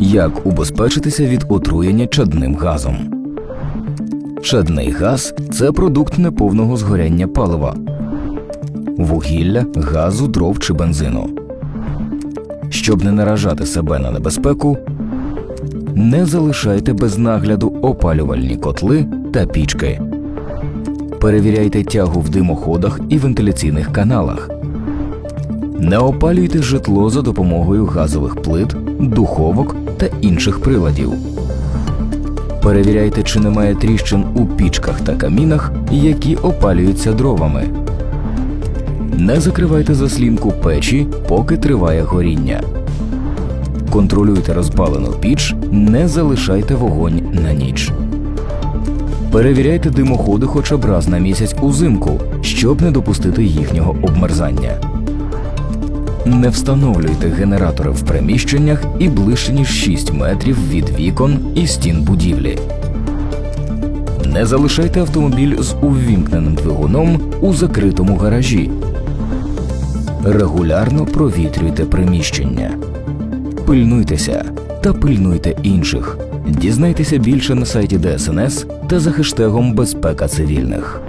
Як убезпечитися від отруєння чадним газом? Чадний газ це продукт неповного згоряння палива, вугілля, газу, дров чи бензину. Щоб не наражати себе на небезпеку, не залишайте без нагляду опалювальні котли та пічки. Перевіряйте тягу в димоходах і вентиляційних каналах. Не опалюйте житло за допомогою газових плит, духовок та інших приладів. Перевіряйте, чи немає тріщин у пічках та камінах, які опалюються дровами. Не закривайте заслінку печі, поки триває горіння. Контролюйте розпалену піч, не залишайте вогонь на ніч. Перевіряйте димоходи хоча б раз на місяць узимку, щоб не допустити їхнього обмерзання. Не встановлюйте генератори в приміщеннях і ближче ніж 6 метрів від вікон і стін будівлі. Не залишайте автомобіль з увімкненим двигуном у закритому гаражі. Регулярно провітрюйте приміщення. Пильнуйтеся та пильнуйте інших. Дізнайтеся більше на сайті ДСНС та за хештегом Безпека цивільних.